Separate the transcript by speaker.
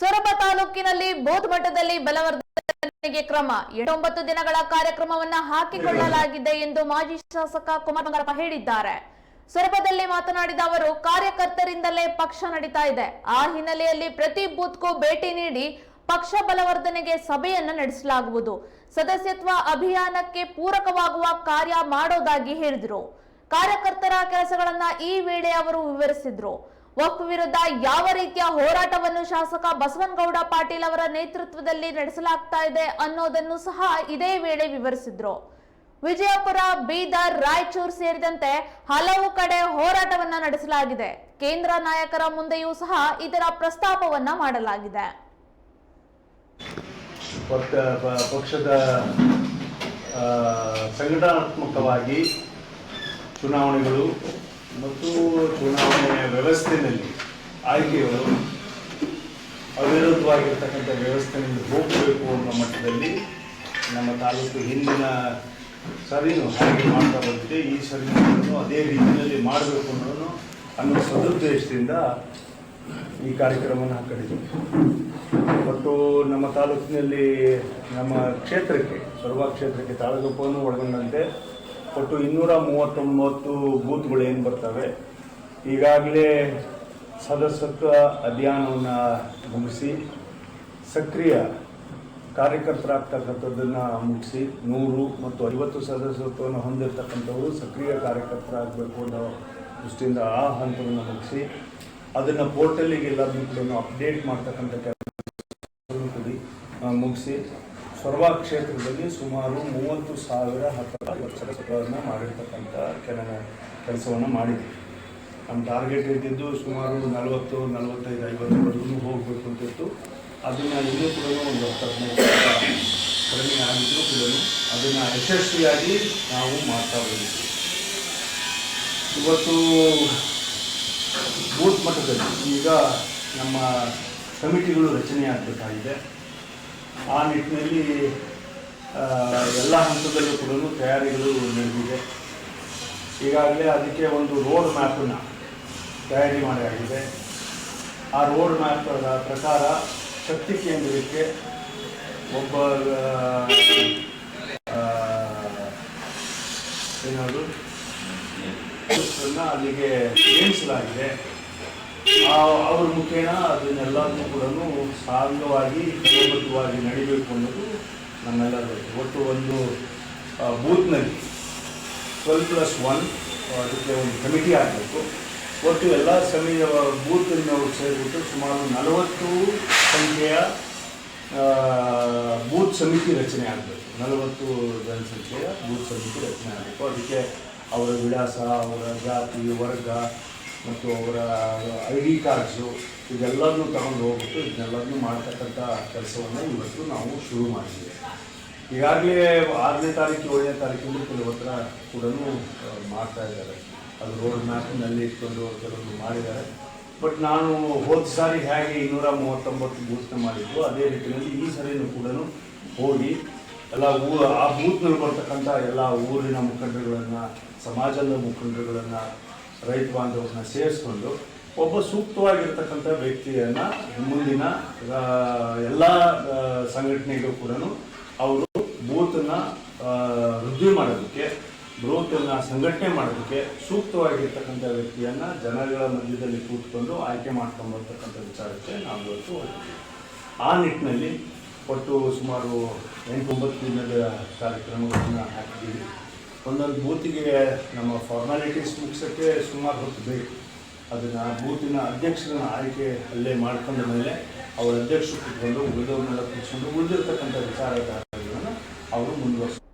Speaker 1: ಸೊರಬ ತಾಲೂಕಿನಲ್ಲಿ ಬೂತ್ ಮಟ್ಟದಲ್ಲಿ ಬಲವರ್ಧನೆಗೆ ಕ್ರಮ. ಎಂಟೊಂಬತ್ತು ದಿನಗಳ ಕಾರ್ಯಕ್ರಮವನ್ನ ಹಾಕಿಕೊಳ್ಳಲಾಗಿದೆ ಎಂದು ಮಾಜಿ ಶಾಸಕ ಕುಮಾರ್ ಬಂಗಾರಪ್ಪ ಹೇಳಿದ್ದಾರೆ. ಸೊರಬದಲ್ಲಿ ಮಾತನಾಡಿದ ಅವರು, ಕಾರ್ಯಕರ್ತರಿಂದಲೇ ಪಕ್ಷ ನಡೀತಾ ಇದೆ. ಆ ಹಿನ್ನೆಲೆಯಲ್ಲಿ ಪ್ರತಿ ಬೂತ್ಗೂ ಭೇಟಿ ನೀಡಿ ಪಕ್ಷ ಬಲವರ್ಧನೆಗೆ ಸಭೆಯನ್ನ ನಡೆಸಲಾಗುವುದು. ಸದಸ್ಯತ್ವ ಅಭಿಯಾನಕ್ಕೆ ಪೂರಕವಾಗುವ ಕಾರ್ಯ ಮಾಡೋದಾಗಿ ಹೇಳಿದರು. ಕಾರ್ಯಕರ್ತರ ಕೆಲಸಗಳನ್ನ ಈ ವೇಳೆ ಅವರು ವಿವರಿಸಿದ್ರು. ವಕ್ಫ್ ವಿರುದ್ಧ ಯಾವ ರೀತಿಯ ಹೋರಾಟವನ್ನು ಶಾಸಕ ಬಸವನಗೌಡ ಪಾಟೀಲ್ ಅವರ ನೇತೃತ್ವದಲ್ಲಿ ನಡೆಸಲಾಗ್ತಾ ಇದೆ ಅನ್ನೋದನ್ನು ಸಹ ಇದೇ ವೇಳೆ ವಿವರಿಸಿದ್ರು. ವಿಜಯಪುರ, ಬೀದರ್, ರಾಯಚೂರು ಸೇರಿದಂತೆ ಹಲವು ಕಡೆ ಹೋರಾಟವನ್ನ ನಡೆಸಲಾಗಿದೆ. ಕೇಂದ್ರ ನಾಯಕರ ಮುಂದೆಯೂ ಸಹ ಇದರ ಪ್ರಸ್ತಾಪವನ್ನ ಮಾಡಲಾಗಿದೆ.
Speaker 2: ಪಕ್ಷದ ಸಂಘಟನಾತ್ಮಕವಾಗಿ ಚುನಾವಣೆಗಳು ಮತ್ತು ಚುನಾವಣೆಯ ವ್ಯವಸ್ಥೆಯಲ್ಲಿ ಆಯ್ಕೆಯವರು ಅವಿರೋಧವಾಗಿರ್ತಕ್ಕಂಥ ವ್ಯವಸ್ಥೆಯಿಂದ ಹೋಗಬೇಕು ಅನ್ನೋ ಮಟ್ಟದಲ್ಲಿ ನಮ್ಮ ತಾಲೂಕು ಹಿಂದಿನ ಸರಿನು ಹಾಗೆ ಮಾಡ್ತಾ ಬಂದಿದೆ. ಈ ಸರಿನೂ ಅದೇ ರೀತಿಯಲ್ಲಿ ಮಾಡಬೇಕು ಅನ್ನೋದನ್ನು ಅನ್ನೋ ಸದುದ್ದೇಶದಿಂದ ಈ ಕಾರ್ಯಕ್ರಮವನ್ನು ಹಾಕೊಂಡಿದ್ದೀವಿ. ಮತ್ತು ನಮ್ಮ ತಾಲೂಕಿನಲ್ಲಿ ನಮ್ಮ ಕ್ಷೇತ್ರಕ್ಕೆ ಸೊರಬ ಕ್ಷೇತ್ರಕ್ಕೆ ತಾಳಗೊಪ್ಪವನ್ನು ಒಳಗೊಂಡಂತೆ ಒಟ್ಟು ಇನ್ನೂರ ಮೂವತ್ತೊಂಬತ್ತು ಬೂತ್ಗಳು ಏನು ಬರ್ತವೆ? ಈಗಾಗಲೇ ಸದಸ್ಯತ್ವ ಅಭಿಯಾನವನ್ನು ಮುಗಿಸಿ, ಸಕ್ರಿಯ ಕಾರ್ಯಕರ್ತರಾಗ್ತಕ್ಕಂಥದ್ದನ್ನು ಮುಗಿಸಿ, ನೂರು ಮತ್ತು ಐವತ್ತು ಸದಸ್ಯತ್ವವನ್ನು ಹೊಂದಿರತಕ್ಕಂಥವರು ಸಕ್ರಿಯ ಕಾರ್ಯಕರ್ತರಾಗಬೇಕು ಅನ್ನೋ ದೃಷ್ಟಿಯಿಂದ ಆ ಹಂತವನ್ನು ಮುಗಿಸಿ, ಅದನ್ನು ಕೂಡ ಅಪ್ಡೇಟ್ ಮಾಡ್ತಕ್ಕಂಥ ಕೆಲಸ ಮುಗಿಸಿ ಸೊರಬ ಕ್ಷೇತ್ರದಲ್ಲಿ ಸುಮಾರು ಮೂವತ್ತು ಸಾವಿರ ಹತ್ತು ಸದಸ್ಯತ್ವವನ್ನು ಮಾಡಿರ್ತಕ್ಕಂಥ ಕೆಲ ಕೆಲಸವನ್ನು ಮಾಡಿದ್ವಿ. ನಮ್ಮ ಟಾರ್ಗೆಟ್ ಇದ್ದಿದ್ದು ಸುಮಾರು ನಲವತ್ತು, ನಲವತ್ತೈದು, ಐವತ್ತರವರೆಗೂ ಹೋಗಬೇಕು ಅಂತಿತ್ತು ಅದನ್ನು ಇನ್ನೂ ಕೂಡ ಒಂದು ಹದಿನೈದು ಕಡಿಮೆ ಆಗಿದ್ದರೂ ಕೂಡ ಅದನ್ನು ಯಶಸ್ವಿಯಾಗಿ ನಾವು ಮಾಡ್ತಾ ಬಂದಿದ್ದೀವಿ ಇವತ್ತು ಬೂತ್ ಮಟ್ಟದಲ್ಲಿ ಈಗ ನಮ್ಮ ಕಮಿಟಿಗಳು ರಚನೆ ಆಗಬೇಕಾಗಿದೆ. ಆ ನಿಟ್ಟಿನಲ್ಲಿ ಎಲ್ಲ ಹಂತದಲ್ಲೂ ಕೂಡ ತಯಾರಿಗಳು ನಡೆದಿದೆ. ಈಗಾಗಲೇ ಅದಕ್ಕೆ ಒಂದು ರೋಡ್ ಮ್ಯಾಪನ್ನು ತಯಾರಿ ಮಾಡಲಾಗಿದೆ. ಆ ರೋಡ್ ಮ್ಯಾಪ್ ಪ್ರಕಾರ ಶಕ್ತಿ ಕೇಂದ್ರಕ್ಕೆ ಒಬ್ಬ ಏನಾದರೂ, ಅಲ್ಲಿಗೆ ನೇಮಿಸಲಾಗಿದೆ ಅವ್ರ ಮುಖೇನ ಅದನ್ನೆಲ್ಲದನ್ನು ಕೂಡ ಸಾಂಗವಾಗಿ ಕ್ರಮಬದ್ಧವಾಗಿ ನಡಿಬೇಕು ಅನ್ನೋದು ನಮ್ಮೆಲ್ಲರ ಒಟ್ಟು ಒಂದು ಬೂತ್ನಲ್ಲಿ ಟ್ವೆಲ್ ಪ್ಲಸ್ ಒನ್ ಅದಕ್ಕೆ ಒಂದು ಕಮಿಟಿ ಆಗಬೇಕು. ಒಟ್ಟು ಎಲ್ಲ ಸಮಯ ಬೂತನ್ನು ಸೇರಿಬಿಟ್ಟು ಸುಮಾರು ನಲವತ್ತು ಸಂಖ್ಯೆಯ ಬೂತ್ ಸಮಿತಿ ರಚನೆ ಆಗಬೇಕು. ನಲವತ್ತು ಜನಸಂಖ್ಯೆಯ ಬೂತ್ ಸಮಿತಿ ರಚನೆ ಆಗಬೇಕು. ಅದಕ್ಕೆ ಅವರ ವಿಳಾಸ, ಅವರ ಜಾತಿ, ವರ್ಗ ಮತ್ತು ಅವರ ಐ ಡಿ ಕಾರ್ಡ್ಸು, ಇದೆಲ್ಲದನ್ನು ತಗೊಂಡು ಹೋಗ್ಬಿಟ್ಟು ಇದನ್ನೆಲ್ಲದನ್ನು ಮಾಡ್ತಕ್ಕಂಥ ಕೆಲಸವನ್ನು ಇವತ್ತು ನಾವು ಶುರು ಮಾಡಿದ್ದೀವಿ. ಈಗಾಗಲೇ ಆರನೇ ತಾರೀಕು, ಏಳನೇ ತಾರೀಕಿಂದ ಕೆಲವು ಹತ್ರ ಕೂಡ ಮಾಡ್ತಾ ಇದ್ದಾರೆ. ಅದು ರೋಡ್ ಮ್ಯಾಪ್ನಲ್ಲಿ ಇಟ್ಕೊಂಡು ಕೆಲವರು ಮಾಡಿದ್ದಾರೆ. ಬಟ್ ನಾನು ಹೋದ ಸಾರಿ ಹೇಗೆ ಇನ್ನೂರ ಮೂವತ್ತೊಂಬತ್ತು ಬೂತ್ನ ಮಾಡಿದ್ದು ಅದೇ ರೀತಿಯಲ್ಲಿ ಈ ಸರಿಯೂ ಕೂಡ ಹೋಗಿ ಎಲ್ಲ ಊ, ಆ ಬೂತ್ನಲ್ಲಿ ಬರ್ತಕ್ಕಂಥ ಎಲ್ಲ ಊರಿನ ಮುಖಂಡರುಗಳನ್ನು ಸಮಾಜದ ಮುಖಂಡರುಗಳನ್ನು ರೈತ ಬಾಂಧವರನ್ನ ಸೇರಿಸ್ಕೊಂಡು ಒಬ್ಬ ಸೂಕ್ತವಾಗಿರ್ತಕ್ಕಂಥ ವ್ಯಕ್ತಿಯನ್ನು ಮುಂದಿನ ಎಲ್ಲ ಸಂಘಟನೆಗೂ ಕೂಡ ಅವರು ಬೂತನ್ನ ವೃದ್ಧಿ ಮಾಡೋದಕ್ಕೆ ಬೃಹತ್ತನ್ನು ಸಂಘಟನೆ ಮಾಡೋದಕ್ಕೆ ಸೂಕ್ತವಾಗಿರ್ತಕ್ಕಂಥ ವ್ಯಕ್ತಿಯನ್ನು ಜನಗಳ ಮಧ್ಯದಲ್ಲಿ ಕೂತ್ಕೊಂಡು ಆಯ್ಕೆ ಮಾಡ್ಕೊಂಡು ಬರ್ತಕ್ಕಂಥ ವಿಚಾರಕ್ಕೆ ನಾವು ಇವತ್ತು. ಆ ನಿಟ್ಟಿನಲ್ಲಿ ಒಟ್ಟು ಸುಮಾರು ಎಂಟು ಒಂಬತ್ತು ದಿನದ ಕಾರ್ಯಕ್ರಮಗಳನ್ನು ಹಾಕಿದ್ದೀವಿ ಒಂದೊಂದು ಬೂತಿಗೆ ನಮ್ಮ ಫಾರ್ಮಾಲಿಟೀಸ್ ಮುಗಿಸೋಕ್ಕೆ ಸುಮಾರು ಹೊತ್ತು ಬೇಕು. ಅದನ್ನು ಬೂತಿನ ಅಧ್ಯಕ್ಷರನ್ನ ಆಯ್ಕೆ ಅಲ್ಲೇ ಮಾಡ್ಕೊಂಡ ಮೇಲೆ ಅವರ ಅಧ್ಯಕ್ಷರು ಕೂತ್ಕೊಂಡು ಉಳಿದವ್ರನ್ನೆಲ್ಲ ಕೂತ್ಕೊಂಡು ಉಳಿದಿರ್ತಕ್ಕಂಥ ವಿಚಾರಧಾರೆಗಳನ್ನು ಅವರು ಮುಂದುವರಿಸ್ತಾರೆ.